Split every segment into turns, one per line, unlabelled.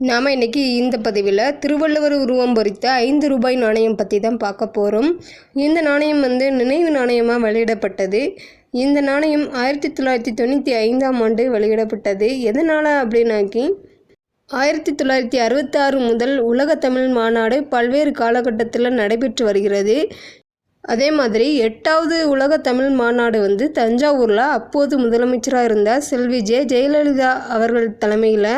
நாம் இன்னைக்கு இந்த பதிவில் திருவள்ளுவர் உருவம் பொறித்த ஐந்து ரூபாய் நாணயம் பற்றி தான் பார்க்க போகிறோம் இந்த நாணயம் வந்து நினைவு நாணயமாக வெளியிடப்பட்டது. இந்த நாணயம் ஆயிரத்தி தொள்ளாயிரத்தி தொண்ணூற்றி ஐந்தாம் ஆண்டு வெளியிடப்பட்டது. எதனால் அப்படின்னாக்கி ஆயிரத்தி தொள்ளாயிரத்தி அறுபத்தாறு முதல் உலக தமிழ் மாநாடு பல்வேறு காலகட்டத்தில் நடைபெற்று வருகிறது. அதே மாதிரி எட்டாவது உலக தமிழ் மாநாடு வந்து தஞ்சாவூரில் அப்போது முதலமைச்சராக இருந்த செல்வி ஜெ. ஜெயலலிதா அவர்கள் தலைமையில்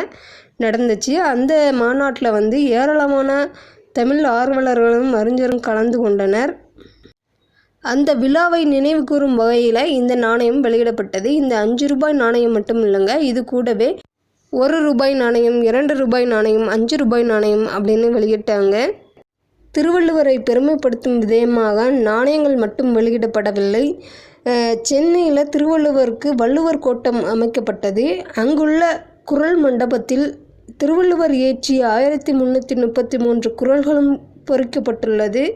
நடந்துச்சு. அந்த மாநாட்டில் வந்து ஏராளமான தமிழ் ஆர்வலர்களும் அறிஞரும் கலந்து கொண்டனர். அந்த விழாவை நினைவு கூறும் வகையில் இந்த நாணயம் வெளியிடப்பட்டது. இந்த அஞ்சு ரூபாய் நாணயம் மட்டும் இல்லைங்க இது கூடவே ஒரு ரூபாய் நாணயம் இரண்டு ரூபாய் நாணயம் அஞ்சு ரூபாய் நாணயம் அப்படின்னு வெளியிட்டாங்க. திருவள்ளுவரை பெருமைப்படுத்தும் விதயமாக நாணயங்கள் மட்டும் வெளியிடப்படவில்லை. சென்னையில் திருவள்ளுவருக்கு வள்ளுவர் கோட்டம் அமைக்கப்பட்டது. அங்குள்ள குரல் மண்டபத்தில் திருவள்ளுவர் இயற்றிய ஆயிரத்தி முந்நூற்றி முப்பத்தி மூன்று குறள்களும் பொறிக்கப்பட்டுள்ளது.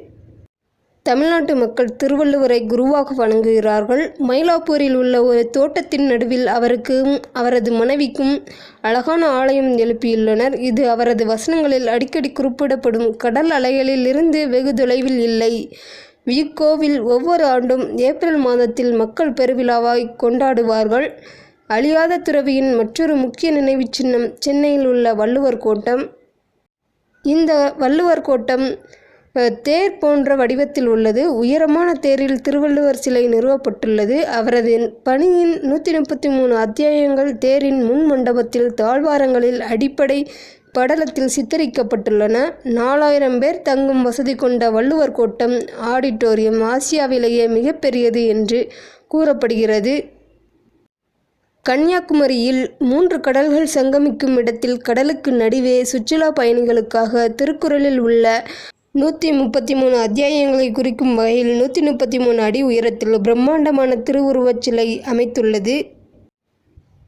தமிழ்நாட்டு மக்கள் திருவள்ளுவரை குருவாக வணங்குகிறார்கள். மயிலாப்பூரில் உள்ள ஒரு தோட்டத்தின் நடுவில் அவருக்கும் அவரது மனைவிக்கும் அழகான ஆலயம் எழுப்பியுள்ளனர். இது அவரது வசனங்களில் அடிக்கடி குறிப்பிடப்படும். கடல் அலைகளில் இருந்து வெகு தொலைவில் இல்லை. இக்கோவில் ஒவ்வொரு ஆண்டும் ஏப்ரல் மாதத்தில் மக்கள் பெருவிழாவாய் கொண்டாடுவார்கள். அழியாத துறவியின் மற்றொரு முக்கிய நினைவுச் சின்னம் சென்னையில் உள்ள வள்ளுவர் கோட்டம். இந்த வள்ளுவர் கோட்டம் தேர் போன்ற வடிவத்தில் உள்ளது. உயரமான தேரில் திருவள்ளுவர் சிலை நிறுவப்பட்டுள்ளது. அவரது பணியின் நூற்றி முப்பத்தி மூணு அத்தியாயங்கள் தேரின் முன் மண்டபத்தில் தாழ்வாரங்களில் அடிப்படை படலத்தில் சித்தரிக்கப்பட்டுள்ளன. நாலாயிரம் பேர் தங்கும் வசதி கொண்ட வள்ளுவர் கோட்டம் ஆடிட்டோரியம் ஆசியாவிலேயே மிகப்பெரியது என்று கூறப்படுகிறது. கன்னியாகுமரியில் மூன்று கடல்கள் சங்கமிக்கும் இடத்தில் கடலுக்கு நடுவே சுற்றுலா பயணிகளுக்காக திருக்குறளில் உள்ள நூற்றி முப்பத்தி மூணு அத்தியாயங்களை குறிக்கும் வகையில் நூற்றி முப்பத்தி மூணு அடி உயரத்தில் பிரம்மாண்டமான திருவுருவச் சிலை அமைத்துள்ளது.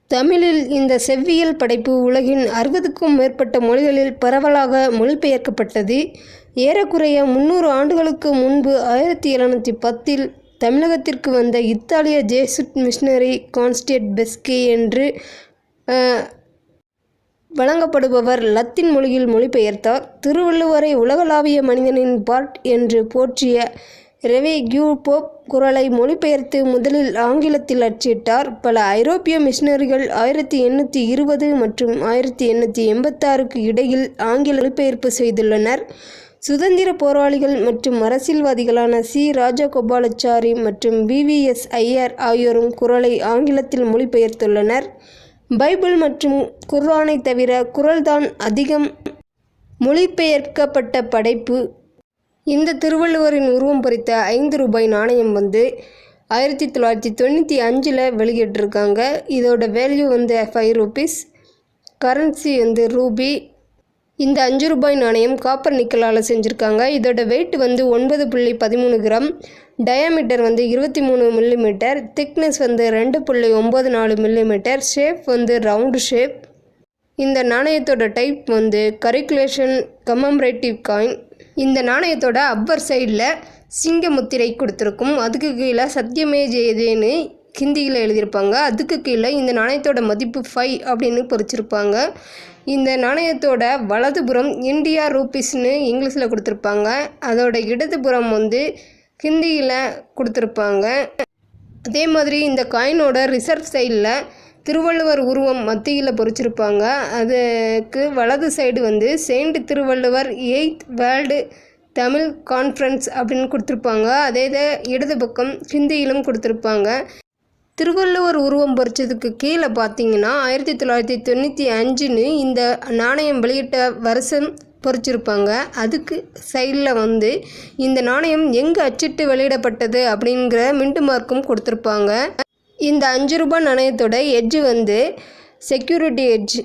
தமிழில் இந்த செவ்வியல் படைப்பு உலகின் அறுபதுக்கும் மேற்பட்ட மொழிகளில் பரவலாக மொழிபெயர்க்கப்பட்டது. ஏறக்குறைய முன்னூறு ஆண்டுகளுக்கு முன்பு ஆயிரத்தி எழுநூற்றி பத்தில் தமிழகத்திற்கு வந்த இத்தாலிய ஜேசுட் மிஷனரி கான்ஸ்டேட் பெஸ்கே என்று வழங்கப்படுபவர் லத்தீன் மொழியில் மொழிபெயர்த்தார். திருவள்ளுவரை உலகளாவிய மனிதனின் பாட் என்று போற்றிய ரெவே கியூ போப் குரலை மொழிபெயர்த்து முதலில் ஆங்கிலத்தில் அச்சிட்டார். பல ஐரோப்பிய மிஷினரிகள் ஆயிரத்தி எண்ணூற்றி இருபது மற்றும் ஆயிரத்தி எண்ணூற்றி எண்பத்தாறுக்கு இடையில் ஆங்கில மொழிபெயர்ப்பு செய்துள்ளனர். சுதந்திர போராளிகள் மற்றும் அரசியல்வாதிகளான சி. ராஜகோபாலாச்சாரி மற்றும் பிவிஎஸ் ஐயர் ஆகியோரும் குரலை ஆங்கிலத்தில் மொழிபெயர்த்துள்ளனர். பைபிள் மற்றும் குர்ஆனை தவிர குரல்தான் அதிகம் மொழிபெயர்க்கப்பட்ட படைப்பு. இந்த திருவள்ளுவரின் உருவம் பொறித்த ஐந்து ரூபாய் நாணயம் வந்து ஆயிரத்தி தொள்ளாயிரத்தி தொண்ணூற்றி அஞ்சில் வெளியிட்டிருக்காங்க. இதோட வேல்யூ வந்து ஃபைவ் ருபீஸ் கரன்சி வந்து ரூபி இந்த அஞ்சு ரூபாய் நாணயம் காப்பர் நிக்கலால் செஞ்சுருக்காங்க. இதோட வெயிட் வந்து ஒன்பது புள்ளி பதிமூணு கிராம். டயாமீட்டர் வந்து இருபத்தி மூணு மில்லிமீட்டர் திக்னஸ் வந்து ரெண்டு புள்ளி ஒம்பது நாலு மில்லிமீட்டர் ஷேப் வந்து ரவுண்டு ஷேப் இந்த நாணயத்தோட டைப் வந்து கரிக்குலேஷன் கமம்ரேட்டிவ் காயின் இந்த நாணயத்தோட அப்பர் சைடில் சிங்க முத்திரை கொடுத்துருக்கும். அதுக்கு கீழே சத்தியமே ஜெயதேன்னு ஹிந்தியில் எழுதியிருப்பாங்க. அதுக்கு கீழே இந்த நாணயத்தோட மதிப்பு ஃபைவ் அப்படின்னு பொறிச்சிருப்பாங்க. இந்த நாணயத்தோட வலதுபுறம் இந்தியா ரூபீஸ்னு இங்கிலீஷில் கொடுத்துருப்பாங்க. அதோட இடதுபுறம் வந்து ஹிந்தியில் கொடுத்துருப்பாங்க. அதே மாதிரி இந்த காயினோட ரிசர்வ் சைடில் திருவள்ளுவர் உருவம் மத்தியில் பொறிச்சிருப்பாங்க. அதுக்கு வலது சைடு வந்து saint Thiruvalluvar eighth world Tamil conference அப்படின்னு கொடுத்துருப்பாங்க. அதே இதை இடது பக்கம் ஹிந்தியிலும் கொடுத்துருப்பாங்க. திருவள்ளுவர் உருவம் பொறிச்சதுக்கு கீழே பார்த்தீங்கன்னா ஆயிரத்தி தொள்ளாயிரத்தி தொண்ணூற்றி அஞ்சுன்னு இந்த நாணயம் வெளியிட்ட வருஷம் பொறிச்சிருப்பாங்க. அதுக்கு சைடில் வந்து இந்த நாணயம் எங்கே அச்சிட்டு வெளியிடப்பட்டது அப்படிங்கிற மின்ட்டு மார்க்கும் கொடுத்துருப்பாங்க. இந்த அஞ்சு ரூபாய் நாணயத்தோட எட்ஜ் வந்து செக்யூரிட்டி எட்ஜ்